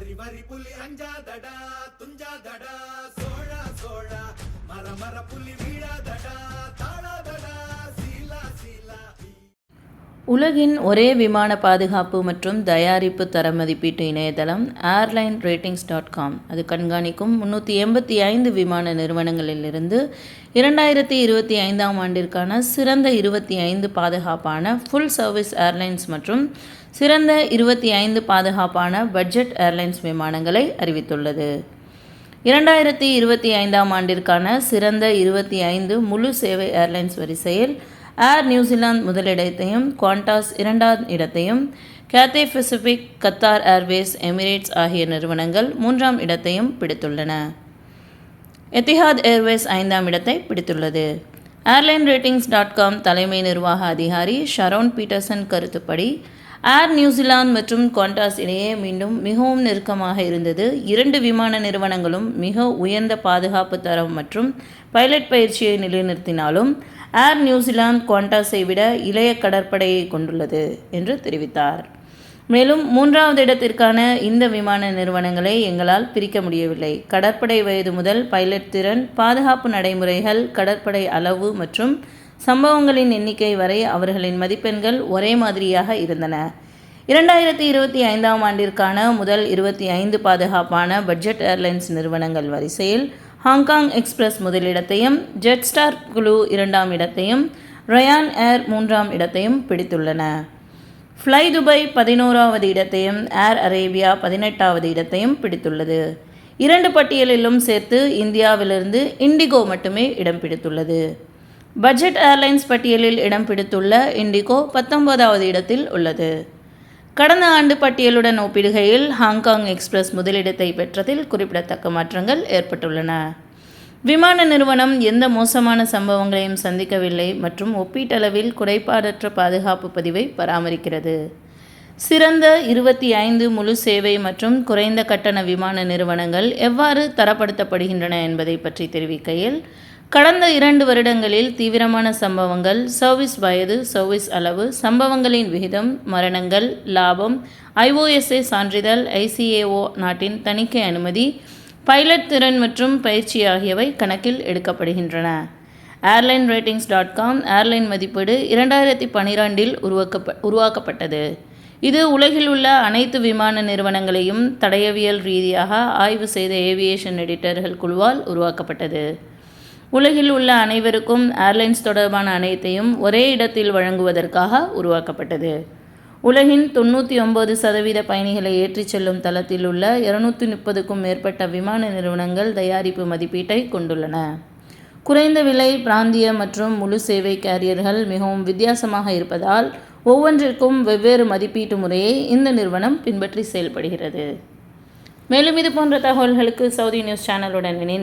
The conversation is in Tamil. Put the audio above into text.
మరి మరి పులి అంజా దడా తుంజా దడా సోడా సోడా మర మర పులి వీడా దడా உலகின் ஒரே விமான பாதுகாப்பு மற்றும் தயாரிப்பு தர மதிப்பீட்டு இணையதளம் ஏர்லைன் ரேட்டிங்ஸ் டாட் காம் அது கண்காணிக்கும் முன்னூற்றி எண்பத்தி ஐந்து விமான நிறுவனங்களிலிருந்து இரண்டாயிரத்தி இருபத்தி ஐந்தாம் ஆண்டிற்கான சிறந்த இருபத்தி ஐந்து பாதுகாப்பான ஃபுல் சர்வீஸ் ஏர்லைன்ஸ் மற்றும் சிறந்த இருபத்தி ஐந்து பாதுகாப்பான பட்ஜெட் ஏர்லைன்ஸ் விமானங்களை அறிவித்துள்ளது. இரண்டாயிரத்தி இருபத்தி ஐந்தாம் ஆண்டிற்கான சிறந்த இருபத்தி ஐந்து முழு சேவை ஏர்லைன்ஸ் வரிசையில் ஏர் நியூசிலாந்து முதலிடத்தையும் குவாண்டாஸ் இரண்டாம் இடத்தையும் Cathay Pacific Qatar Airways Emirates ஆகிய நிறுவனங்கள் மூன்றாம் இடத்தையும் பிடித்துள்ளன. எத்திஹாத் ஏர்வேஸ் ஐந்தாம் இடத்தை பிடித்துள்ளது. ஏர்லைன் ரேட்டிங்ஸ் டாட் காம் தலைமை நிர்வாக அதிகாரி ஷரோன் பீட்டர்சன் கருத்துப்படி ஏர் நியூசிலாந்து மற்றும் குவாண்டாஸ் இடையே மீண்டும் மிகவும் நெருக்கமாக இருந்தது. இரண்டு விமான நிறுவனங்களும் மிக உயர்ந்த பாதுகாப்பு தரம் மற்றும் பைலட் பயிற்சியை நிலைநிறுத்தினாலும் ஏர் நியூசிலாந்து குவாண்டாஸை விட இளைய கடற்படையை கொண்டுள்ளது என்று தெரிவித்தார். மேலும் மூன்றாவது இடத்திற்கான இந்த விமான நிறுவனங்களை எங்களால் பிரிக்க முடியவில்லை. கடற்படை வயது முதல் பைலட் திறன் பாதுகாப்பு நடைமுறைகள் கடற்படை அளவு மற்றும் சம்பவங்களின் எண்ணிக்கை வரை அவர்களின் மதிப்பெண்கள் ஒரே மாதிரியாக இருந்தன. இரண்டாயிரத்தி இருபத்தி ஐந்தாம் ஆண்டிற்கான முதல் இருபத்தி ஐந்து பாதுகாப்பான பட்ஜெட் ஏர்லைன்ஸ் நிறுவனங்கள் வரிசையில் ஹாங்காங் எக்ஸ்பிரஸ் முதலிடத்தையும் ஜெட்ஸ்டார் குழு இரண்டாம் இடத்தையும் ரயான் ஏர் மூன்றாம் இடத்தையும் பிடித்துள்ளன. ஃப்ளை துபாய் பதினோராவது இடத்தையும் ஏர் அரேபியா பதினெட்டாவது இடத்தையும் பிடித்துள்ளது. இரண்டு பட்டியலிலும் சேர்த்து இந்தியாவிலிருந்து இண்டிகோ மட்டுமே இடம் பிடித்துள்ளது. பட்ஜெட் ஏர்லைன்ஸ் பட்டியலில் இடம் பிடித்துள்ள இண்டிகோ பத்தொன்பதாவது இடத்தில் உள்ளது. கடந்த ஆண்டு பட்டியலுடன் ஒப்பிடுகையில் ஹாங்காங் எக்ஸ்பிரஸ் முதலிடத்தை பெற்றதில் குறிப்பிடத்தக்க மாற்றங்கள் ஏற்பட்டுள்ளன. விமான நிறுவனம் எந்த மோசமான சம்பவங்களையும் சந்திக்கவில்லை மற்றும் ஒப்பீட்டளவில் குறைபாடற்ற பாதுகாப்பு பதிவை பராமரிக்கிறது. சிறந்த இருபத்தி ஐந்து முழு சேவை மற்றும் குறைந்த கட்டண விமான நிறுவனங்கள் எவ்வாறு தரப்படுத்தப்படுகின்றன என்பதை பற்றி தெரிவிக்கையில் கடந்த இரண்டு வருடங்களில் தீவிரமான சம்பவங்கள் சர்வீஸ் வயது சர்வீஸ் அளவு சம்பவங்களின் விகிதம் மரணங்கள் லாபம் ஐஓஎஸ்ஏ சான்றிதழ் ஐசிஏஓ நாட்டின் தணிக்கை அனுமதி பைலட் திறன் மற்றும் பயிற்சி ஆகியவை கணக்கில் எடுக்கப்படுகின்றன. Airline ratings dot com airline மதிப்பீடு இரண்டாயிரத்தி பனிரெண்டில் உருவாக்கப்ப உருவாக்கப்பட்டது. இது உலகில் உள்ள அனைத்து விமான நிறுவனங்களையும் தடயவியல் ரீதியாக ஆய்வு செய்த ஏவியேஷன் எடிட்டர்கள் குழுவால் உருவாக்கப்பட்டது. உலகில் உள்ள அனைவருக்கும் ஏர்லைன்ஸ் தொடர்பான அனைத்தையும் ஒரே இடத்தில் வழங்குவதற்காக உருவாக்கப்பட்டது. உலகின் தொண்ணூற்றி ஒன்பது சதவீத பயணிகளை ஏற்றிச் செல்லும் தளத்தில் உள்ள இருநூற்றி முப்பதுக்கும் மேற்பட்ட விமான நிறுவனங்கள் தயாரிப்பு மதிப்பீட்டை கொண்டுள்ளன. குறைந்த விலை பிராந்திய மற்றும் முழு சேவை கேரியர்கள் மிகவும் வித்தியாசமாக இருப்பதால் ஒவ்வொன்றிற்கும் வெவ்வேறு மதிப்பீட்டு முறையை இந்த நிறுவனம் பின்பற்றி செயல்படுகிறது. மேலும் இது போன்ற தகவல்களுக்கு சவுதி நியூஸ் சேனலுடன் இணைந்து